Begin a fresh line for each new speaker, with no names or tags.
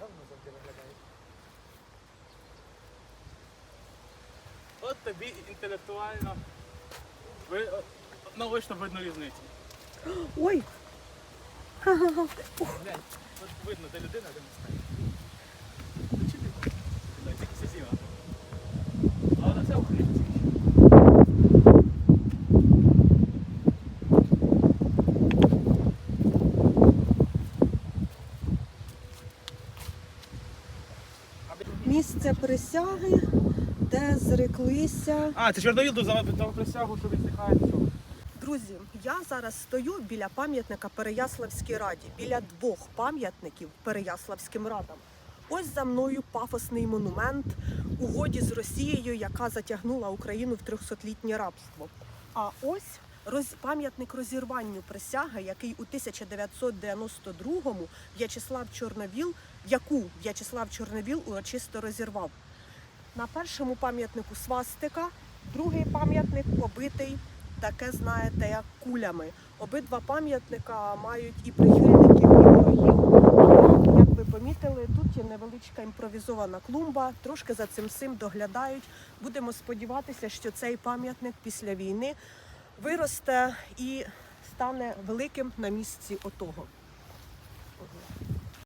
гарно завжди виглядають.
От тобі інтелектуально. Ви о, наочно видно різницю.
Ой,
Глянь, от видно, де людина, де мистець.
Місце присяги, де зреклися.
А, це чорновіл дав присягу, що відсихає цього.
Друзі, я зараз стою біля пам'ятника Переяславській раді, біля двох пам'ятників Переяславським радам. Ось за мною пафосний монумент угоді з Росією, яка затягнула Україну в 300-літнє рабство. А ось роз... пам'ятник розірванню присяги, який у 1992-му В'ячеслав Чорновіл, яку В'ячеслав Чорновіл урочисто розірвав. На першому пам'ятнику свастика, другий пам'ятник побитий, таке знаєте, як кулями. Обидва пам'ятника мають і прихильників, і ворогів. Як ви помітили, тут є невеличка імпровізована клумба, трошки за цим всім доглядають. Будемо сподіватися, що цей пам'ятник після війни виросте і стане великим на місці отого.